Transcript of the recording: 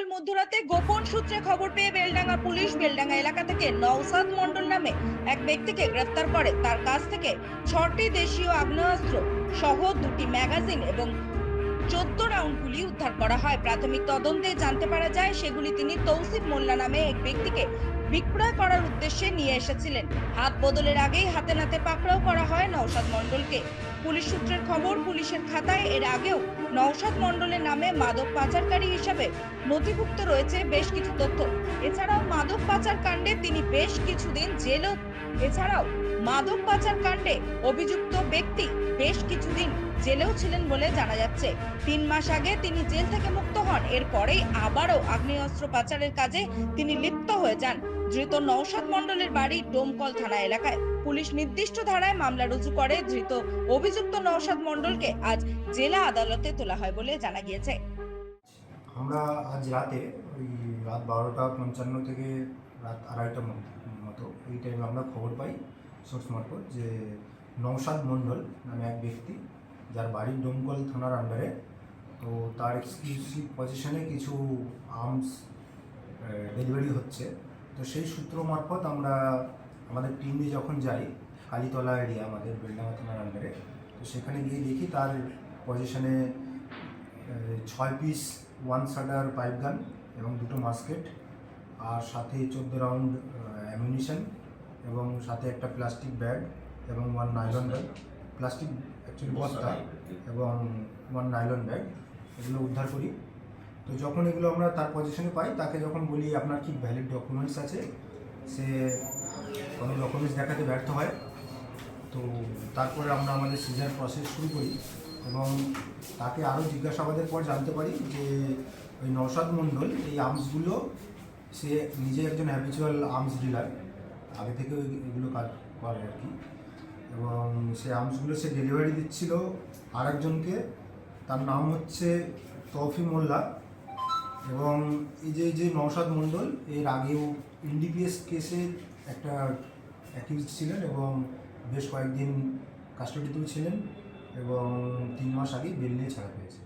গতকাল মধ্যরাতে গোপন সূত্রে খবর পেয়ে বেলডাঙ্গা পুলিশ বেলডাঙ্গা এলাকা থেকে নওসাদ মন্ডল নামে এক ব্যক্তিকে গ্রেফতার করে। তার কাছ থেকে ছটি দেশীয় আগ্নেয়াস্ত্র সহ দুটি ম্যাগাজিন এবং চোদ্দ রাউন্ড গুলি উদ্ধার করা হয়। প্রাথমিক তদন্তে জানতে পারা যায়, সেগুলি তিনি তৌসিফ মোল্লা নামে এক ব্যক্তিকে বিক্রয় করার উদ্দেশ্যে নিয়ে এসেছিলেন। হাত বদলের আগেই হাতে নাতে পাকড়াও করা হয় নওশাদ মণ্ডলকে। পুলিশ সূত্রের খবর, পুলিশের খাতায় এর আগেও নওশাদ মণ্ডলের নামে মাদক পাচারকারী হিসাবে নথিভুক্ত রয়েছে বেশ কিছু তথ্য। এছাড়াও মাদক পাচার কাণ্ডে তিনি বেশ কিছুদিন জেলও এছাড়াও মাদক পাচার কাণ্ডে অভিযুক্ত ব্যক্তি বেশ কিছুদিন জেলেও ছিলেন বলে জানা যাচ্ছে। তিন মাস আগে তিনি জেল থেকে মুক্ত হন, এরপরেই আবারও আগ্নেয়াস্ত্র পাচারের কাজে তিনি লিপ্ত হয়ে যান। ধৃত নওশাদ মণ্ডলের বাড়ি ডোমকল থানা এলাকায়। পুলিশ নির্দিষ্ট ধারায় মামলা রুজু করে, ধৃত অভিযুক্ত নওশাদ মণ্ডলকে আজ জেলা আদালতে তোলা হয় বলে জানা গিয়েছে। আমরা আজ রাতে ওই রাত বারোটা পঞ্চান্ন থেকে রাত আড়াইটা মত- এই টাইমে আমরা খবর পাই সোর্স মারফত যে নৌসাদ মণ্ডল নামে এক ব্যক্তি, যার বাড়ি ডোমকল থানার আন্ডারে তো তার এক্সক্লুসিভ পজিশনে কিছু আর্মস ডেলিভারি হচ্ছে। তো সেই সূত্র মারফত আমরা আমাদের টিম দিয়ে যখন যাই, কালীতলা এরিয়া আমাদের বেলডাঙ্গা থানার আন্ডারে তো সেখানে গিয়ে দেখি তার পজিশনে ছয় পিস ওয়ান সাডার পাইপ গান এবং দুটো মাস্কেট আর সাথে চোদ্দ রাউন্ড অ্যামিউনিশন এবং সাথে একটা প্লাস্টিক ব্যাগ এবং one nylon bag plastic actually বস্তা এবং ওয়ান নাইলন ব্যাগ এগুলো উদ্ধার করি। তো যখন এগুলো আমরা তার পজিশনে পাই তাকে যখন বলি আপনার কি ভ্যালিড ডকুমেন্টস আছে সে কোনো ডকুমেন্টস দেখাতে ব্যর্থ হয়। তো তারপরে আমরা আমাদের সিজার প্রসেস শুরু করি। এবং তাকে আরও জিজ্ঞাসাবাদের পর জানতে পারি যে ওই নৌসাদ মণ্ডল, এই আর্মসগুলো, সে নিজে একজন হ্যাবিচুয়াল আর্মস ডিলার আগে থেকে এগুলো কাজ করে আর কি। এবং সে আর্মসগুলো সে ডেলিভারি দিচ্ছিল আর একজনকে তার নাম হচ্ছে তৌফি মোল্লা। এবং এই যে যে নৌসাদ মণ্ডল, এর আগেও এনডিপিএস কেসে একটা অ্যাকিউজ ছিলেন এবং বেশ কয়েকদিন কাস্টডিতেও ছিলেন। এবং তিন মাস আগেই বেল নিয়ে ছাড়া পেয়েছে